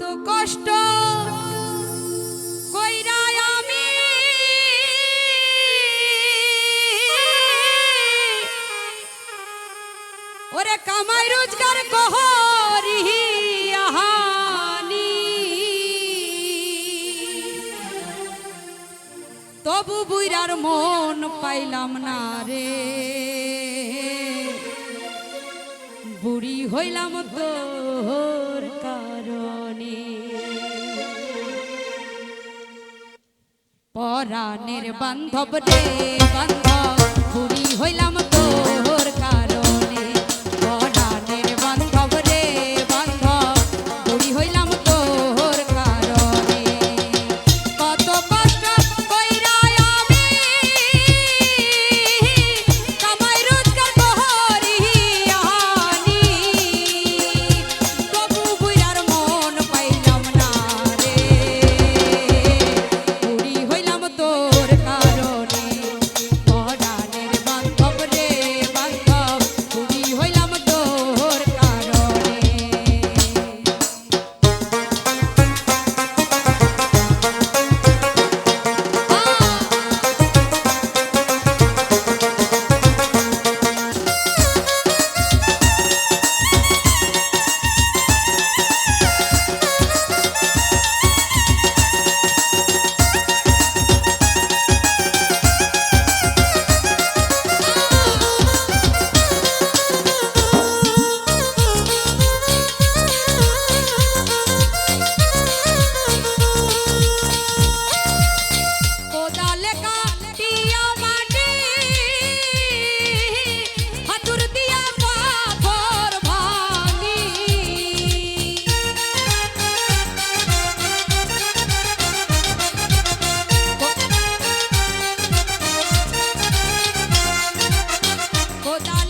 তো কষ্ট কইরায় ওরে কামাই রোজগার তবু বুইরার মন পাইলাম না রে। বুড়ি হইলাম তো। পরাণের বান্ধব রে বান্ধব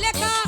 লেখা